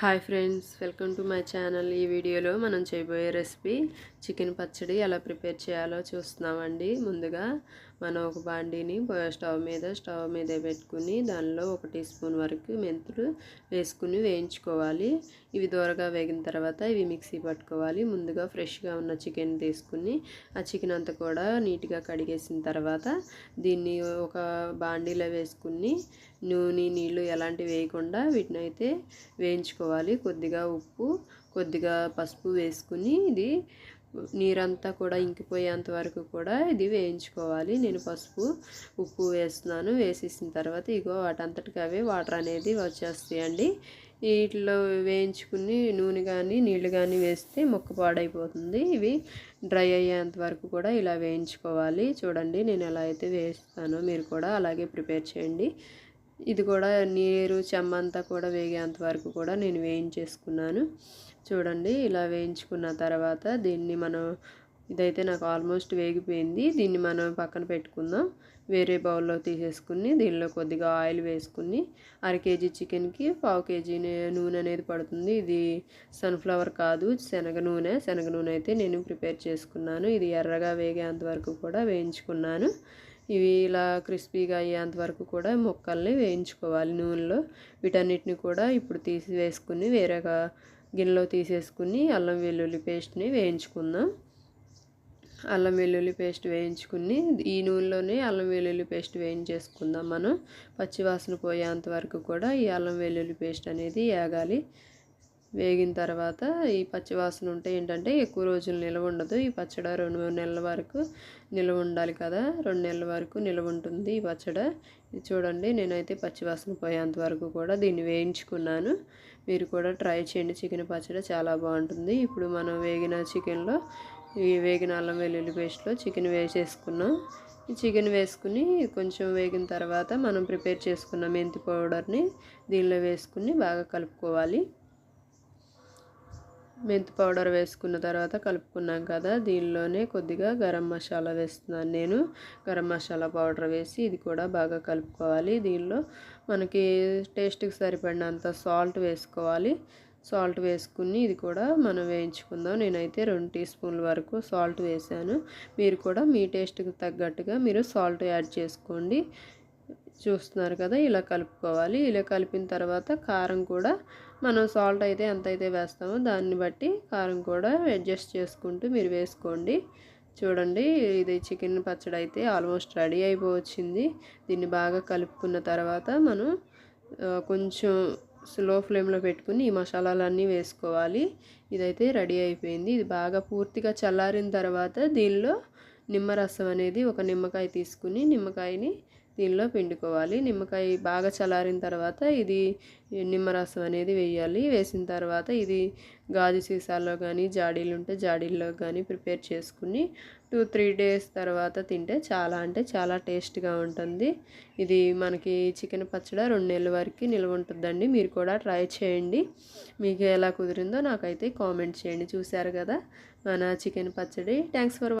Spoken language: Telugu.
Hi friends welcome to my channel. ఈ వీడియోలో మనం చేయబోయే రెసిపీ చికెన్ పచ్చడి ఎలా ప్రిపేర్ చేయాలో చూస్తున్నామండి. ముందుగా మనం ఒక బాండీని స్టవ్ మీద స్టవ్ మీద పెట్టుకుని దానిలో ఒక టీ స్పూన్ వరకు మెంతులు వేసుకుని వేయించుకోవాలి. ఇవి దూరగా వేగిన తర్వాత ఇవి మిక్సీ పట్టుకోవాలి. ముందుగా ఫ్రెష్గా ఉన్న చికెన్ తీసుకుని ఆ చికెన్ అంతా కూడా నీట్గా కడిగేసిన తర్వాత దీన్ని ఒక బాండీలో వేసుకుని నూనె నీళ్ళు ఎలాంటివి వేయకుండా వీటిని అయితే వేసుకోవాలి. కొద్దిగా ఉప్పు కొద్దిగా పసుపు వేసుకుని ఇది నీరంతా కూడా ఇంకిపోయేంత వరకు కూడా ఇది వేయించుకోవాలి. నేను పసుపు ఉప్పు వేస్తున్నాను. వేసేసిన తర్వాత ఇగో వాటంతటికి అవే వాటర్ అనేది వచ్చేస్తాయండి. వీటిలో వేయించుకుని నూనె కానీ నీళ్ళు కానీ వేస్తే మొక్క పాడైపోతుంది. ఇవి డ్రై అయ్యేంత వరకు కూడా ఇలా వేయించుకోవాలి. చూడండి నేను ఎలా అయితే వేస్తానో మీరు కూడా అలాగే ప్రిపేర్ చేయండి. ఇది కూడా నీరు చెమ్మంతా కూడా వేగేంత వరకు కూడా నేను వేయించేసుకున్నాను. చూడండి ఇలా వేయించుకున్న తర్వాత దీన్ని మనం ఇదైతే నాకు ఆల్మోస్ట్ వేగిపోయింది. దీన్ని మనం పక్కన పెట్టుకుందాం. వేరే బౌల్లో తీసేసుకుని దీనిలో కొద్దిగా ఆయిల్ వేసుకుని అర కేజీ చికెన్కి పావు కేజీ నూనె అనేది పడుతుంది. ఇది సన్ఫ్లవర్ కాదు శనగ నూనె. శనగ నూనె అయితే నేను ప్రిపేర్ చేసుకున్నాను. ఇది ఎర్రగా వేగేంత వరకు కూడా వేయించుకున్నాను. ఇవి ఇలా క్రిస్పీగా అయ్యేంత వరకు కూడా ముక్కల్ని వేయించుకోవాలి నూనెలో. వీటన్నిటిని కూడా ఇప్పుడు తీసి వేసుకుని వేరేగా గిన్నెలో తీసేసుకుని అల్లం వెల్లుల్లి పేస్ట్ని వేయించుకుందాం. అల్లం వెల్లుల్లి పేస్ట్ వేయించుకుని ఈ నూనెలోనే అల్లం వెల్లుల్లి పేస్ట్ వేయించేసుకుందాం మనం. పచ్చివాసన పోయేంత వరకు కూడా ఈ అల్లం వెల్లుల్లి పేస్ట్ అనేది వేగాలి వేగిన తర్వాత ఈ పచ్చివాసన ఉంటే ఏంటంటే ఎక్కువ రోజులు నిల్వ ఉండదు. ఈ పచ్చడి రెండు మూడు నెలల వరకు నిల్వ ఉండాలి కదా. రెండు నెలల వరకు నిల్వ ఉంటుంది ఈ పచ్చడి. ఇది చూడండి నేనైతే పచ్చివాసన పోయేంత వరకు కూడా దీన్ని వేయించుకున్నాను. మీరు కూడా ట్రై చేయండి. చికెన్ పచ్చడి చాలా బాగుంటుంది. ఇప్పుడు మనం వేగిన చికెన్లో ఈ వేగిన అల్లం వెల్లుల్లి పేస్ట్లో చికెన్ వేసేసుకున్నాం. ఈ చికెన్ వేసుకుని కొంచెం వేగిన తర్వాత మనం ప్రిపేర్ చేసుకున్న మెంతి పౌడర్ని దీనిలో వేసుకుని బాగా కలుపుకోవాలి. మెంతి పౌడర్ వేసుకున్న తర్వాత కలుపుకున్నాం కదా దీనిలోనే కొద్దిగా గరం మసాలా వేస్తున్నాను నేను. గరం మసాలా పౌడర్ వేసి ఇది కూడా బాగా కలుపుకోవాలి. దీనిలో మనకి టేస్ట్కి సరిపడినంత సాల్ట్ వేసుకోవాలి. సాల్ట్ వేసుకుని ఇది కూడా మనం వేయించుకుందాం. నేనైతే రెండు టీ స్పూన్ల వరకు సాల్ట్ వేసాను. మీరు కూడా మీ టేస్ట్కి తగ్గట్టుగా మీరు సాల్ట్ యాడ్ చేసుకోండి. చూస్తున్నారు కదా ఇలా కలుపుకోవాలి. ఇలా కలిపిన తర్వాత కారం కూడా మనం సాల్ట్ అయితే ఎంత అయితే వేస్తామో దాన్ని బట్టి కారం కూడా అడ్జస్ట్ చేసుకుంటూ మీరు వేసుకోండి. చూడండి ఇది చికెన్ పచ్చడి అయితే ఆల్మోస్ట్ రెడీ అయిపోవచ్చింది. దీన్ని బాగా కలుపుకున్న తర్వాత మనం కొంచెం స్లో ఫ్లేమ్లో పెట్టుకుని ఈ మసాలాలన్నీ వేసుకోవాలి. ఇదైతే రెడీ అయిపోయింది. ఇది బాగా పూర్తిగా చల్లారిన తర్వాత దీనిలో నిమ్మరసం అనేది ఒక నిమ్మకాయ తీసుకుని నిమ్మకాయని దీనిలో పిండుకోవాలి. నిమ్మకాయ బాగా చల్లారిన తర్వాత ఇది నిమ్మరసం అనేది వేయాలి. వేసిన తర్వాత ఇది గాజు సీసాల్లో కానీ జాడీలు ఉంటే జాడీల్లో కానీ ప్రిపేర్ చేసుకుని టూ త్రీ డేస్ తర్వాత తింటే చాలా అంటే చాలా టేస్ట్గా ఉంటుంది. ఇది మనకి చికెన్ పచ్చడి రెండు నెలల వరకు నిల్వ ఉంటుందండి. మీరు కూడా ట్రై చేయండి. మీకు ఎలా కుదిరిందో నాకైతే కామెంట్ చేయండి. చూశారు కదా మన చికెన్ పచ్చడి. Thanks for